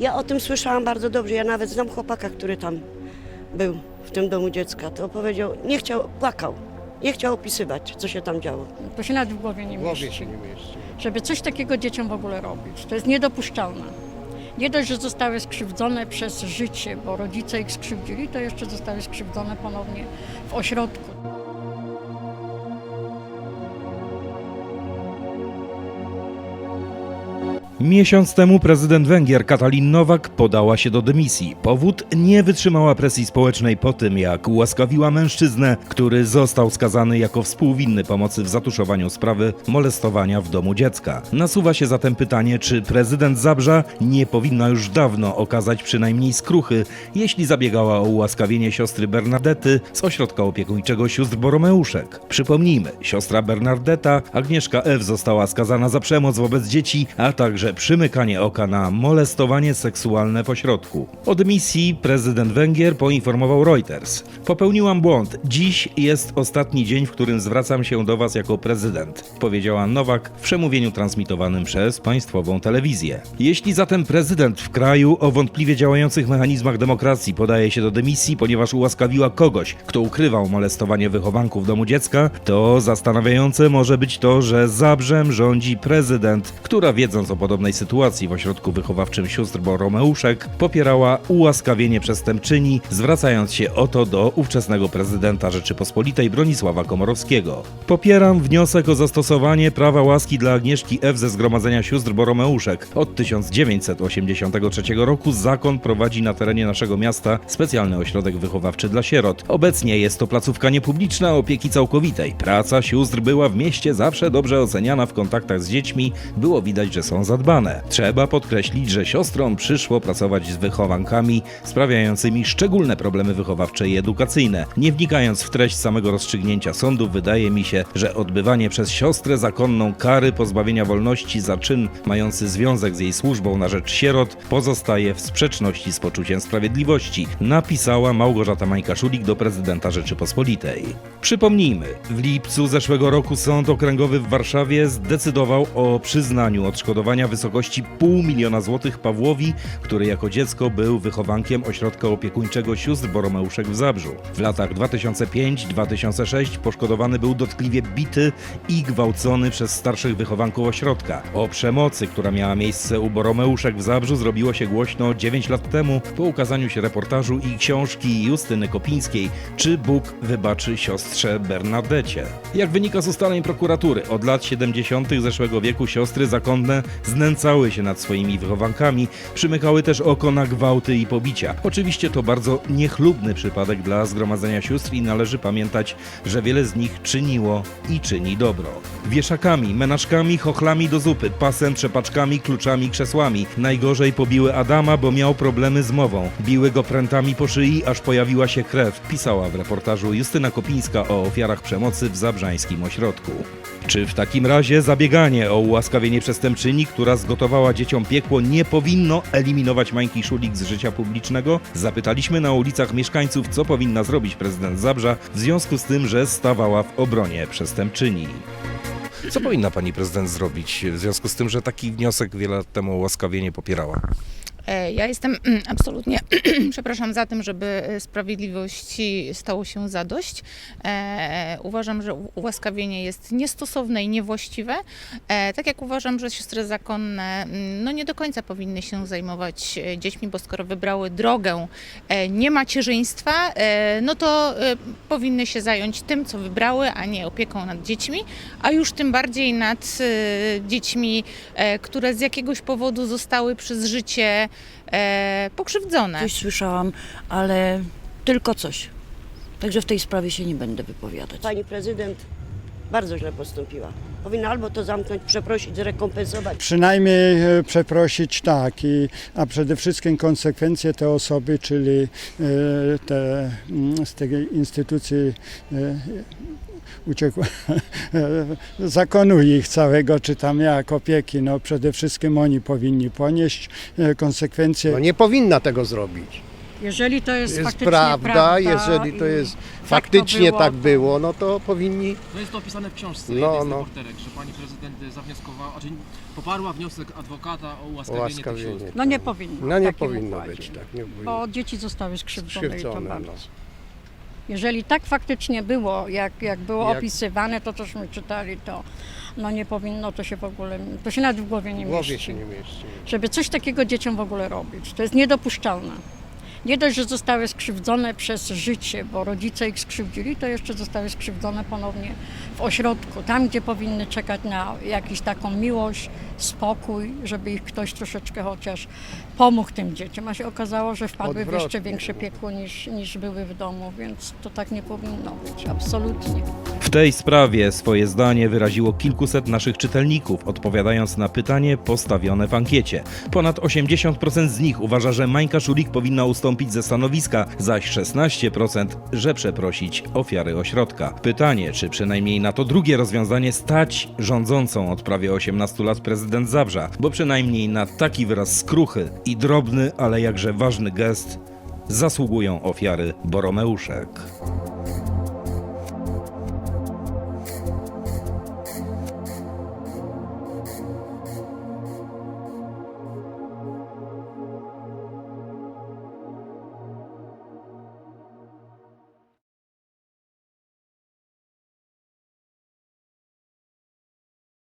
Ja o tym słyszałam bardzo dobrze. Ja nawet znam chłopaka, który tam był w tym domu dziecka. To powiedział, nie chciał, płakał. Nie chciał opisywać, co się tam działo. To się nawet w głowie nie W głowie mieści. się nie mieści. Żeby coś takiego dzieciom w ogóle robić. To jest niedopuszczalne. Nie dość, że zostały skrzywdzone przez życie, bo rodzice ich skrzywdzili, to jeszcze zostały skrzywdzone ponownie w ośrodku. Miesiąc temu prezydent Węgier Katalin Nowak podała się do dymisji. Powód nie wytrzymała presji społecznej po tym, jak ułaskawiła mężczyznę, który został skazany jako współwinny pomocy w zatuszowaniu sprawy molestowania w domu dziecka. Nasuwa się zatem pytanie, czy prezydent Zabrza nie powinna już dawno okazać przynajmniej skruchy, jeśli zabiegała o ułaskawienie siostry Bernadety z ośrodka opiekuńczego sióstr Boromeuszek. Przypomnijmy, siostra Bernardeta, Agnieszka F. została skazana za przemoc wobec dzieci, a także przymykanie oka na molestowanie seksualne w ośrodku. O dymisji prezydent Węgier poinformował Reuters. Popełniłam błąd. Dziś jest ostatni dzień, w którym zwracam się do Was jako prezydent, powiedziała Nowak w przemówieniu transmitowanym przez państwową telewizję. Jeśli zatem prezydent w kraju o wątpliwie działających mechanizmach demokracji podaje się do dymisji, ponieważ ułaskawiła kogoś, kto ukrywał molestowanie wychowanków domu dziecka, to zastanawiające może być to, że Zabrzem rządzi prezydent, która wiedząc o podobnej sytuacji w ośrodku wychowawczym sióstr Boromeuszek, popierała ułaskawienie przestępczyni, zwracając się o to do ówczesnego prezydenta Rzeczypospolitej Bronisława Komorowskiego. Popieram wniosek o zastosowanie prawa łaski dla Agnieszki F. ze Zgromadzenia Sióstr Boromeuszek. Od 1983 roku zakon prowadzi na terenie naszego miasta specjalny ośrodek wychowawczy dla sierot. Obecnie jest to placówka niepubliczna opieki całkowitej. Praca sióstr była w mieście zawsze dobrze oceniana w kontaktach z dziećmi, było widać, że są zadbane. Trzeba podkreślić, że siostrom przyszło pracować z wychowankami sprawiającymi szczególne problemy wychowawcze i edukacyjne. Nie wnikając w treść samego rozstrzygnięcia sądu, wydaje mi się, że odbywanie przez siostrę zakonną kary pozbawienia wolności za czyn mający związek z jej służbą na rzecz sierot pozostaje w sprzeczności z poczuciem sprawiedliwości, napisała Małgorzata Mańka-Szulik do prezydenta Rzeczypospolitej. Przypomnijmy, w lipcu zeszłego roku Sąd Okręgowy w Warszawie zdecydował o przyznaniu odszkodowania wysokości pół miliona złotych Pawłowi, który jako dziecko był wychowankiem ośrodka opiekuńczego sióstr Boromeuszek w Zabrzu. W latach 2005-2006 poszkodowany był dotkliwie bity i gwałcony przez starszych wychowanków ośrodka. O przemocy, która miała miejsce u Boromeuszek w Zabrzu zrobiło się głośno 9 lat temu po ukazaniu się reportażu i książki Justyny Kopińskiej Czy Bóg wybaczy siostrze Bernadecie? Jak wynika z ustaleń prokuratury, od lat 70. zeszłego wieku siostry zakonne znęcały się nad swoimi wychowankami, przymykały też oko na gwałty i pobicia. Oczywiście to bardzo niechlubny przypadek dla Zgromadzenia Sióstr i należy pamiętać, że wiele z nich czyniło i czyni dobro. Wieszakami, menażkami, chochlami do zupy, pasem, trzepaczkami, kluczami, krzesłami. Najgorzej pobiły Adama, bo miał problemy z mową. Biły go prętami po szyi, aż pojawiła się krew, pisała w reportażu Justyna Kopińska o ofiarach przemocy w zabrzańskim ośrodku. Czy w takim razie zabieganie o ułaskawienie przestępczyni, która zgotowała dzieciom piekło, nie powinno eliminować Mańki Szulik z życia publicznego? Zapytaliśmy na ulicach mieszkańców, co powinna zrobić prezydent Zabrza w związku z tym, że stawała w obronie przestępczyni. Co powinna pani prezydent zrobić w związku z tym, że taki wniosek wiele lat temu o ułaskawienie popierała? E, Ja jestem mm, absolutnie, przepraszam, za tym, żeby e, sprawiedliwości stało się zadość. E, uważam, że ułaskawienie jest niestosowne i niewłaściwe. Tak jak uważam, że siostry zakonne mm, no nie do końca powinny się zajmować dziećmi, bo skoro wybrały drogę e, niemacierzyństwa, e, no to powinny się zająć tym, co wybrały, a nie opieką nad dziećmi, a już tym bardziej nad dziećmi, które z jakiegoś powodu zostały przez życie e, pokrzywdzone. Coś słyszałam, ale tylko coś. Także w tej sprawie się nie będę wypowiadać. Pani prezydent bardzo źle postąpiła. Powinna albo to zamknąć, przeprosić, zrekompensować. Przynajmniej e, przeprosić tak, i, a przede wszystkim konsekwencje te osoby, czyli e, te mm, z tej instytucji e, uciekło, zakonu ich całego, czy tam jak opieki, no przede wszystkim oni powinni ponieść e, konsekwencje. No nie powinna tego zrobić. Jeżeli to jest, jest faktycznie prawda, prawda jeżeli to i jest tak to faktycznie było, tak to- było, no to powinni No jest to opisane w książce No, no. reporterek, że pani prezydent zawnioskowała, znaczy poparła wniosek adwokata o ułaskawienie, tych ułaskawienie. sióstr. No nie powinno. No nie powinno być tak, nie powinno. Bo dzieci zostały skrzywdzone, i to Skrzywdzone, bardzo. no. Jeżeli tak faktycznie było, jak, jak było Jak- opisywane, to cośmy czytali, to no nie powinno to się w ogóle, to się nawet w głowie nie W głowie mieści. się nie mieści. Żeby coś takiego dzieciom w ogóle robić. To jest niedopuszczalne. Nie dość, że zostały skrzywdzone przez życie, bo rodzice ich skrzywdzili, to jeszcze zostały skrzywdzone ponownie w ośrodku, tam gdzie powinny czekać na jakąś taką miłość, spokój, żeby ich ktoś troszeczkę chociaż pomógł tym dzieciom. A się okazało, że wpadły w jeszcze większe piekło niż, niż były w domu, więc to tak nie powinno być, absolutnie. W tej sprawie swoje zdanie wyraziło kilkuset naszych czytelników, odpowiadając na pytanie postawione w ankiecie. Ponad 80% z nich uważa, że Mańka Szulik powinna ustąpić ze stanowiska, zaś 16%, że przeprosić ofiary ośrodka. Pytanie, czy przynajmniej na to drugie rozwiązanie stać rządzącą od prawie 18 lat prezydent Zabrza, bo przynajmniej na taki wyraz skruchy i drobny, ale jakże ważny gest zasługują ofiary Boromeuszek.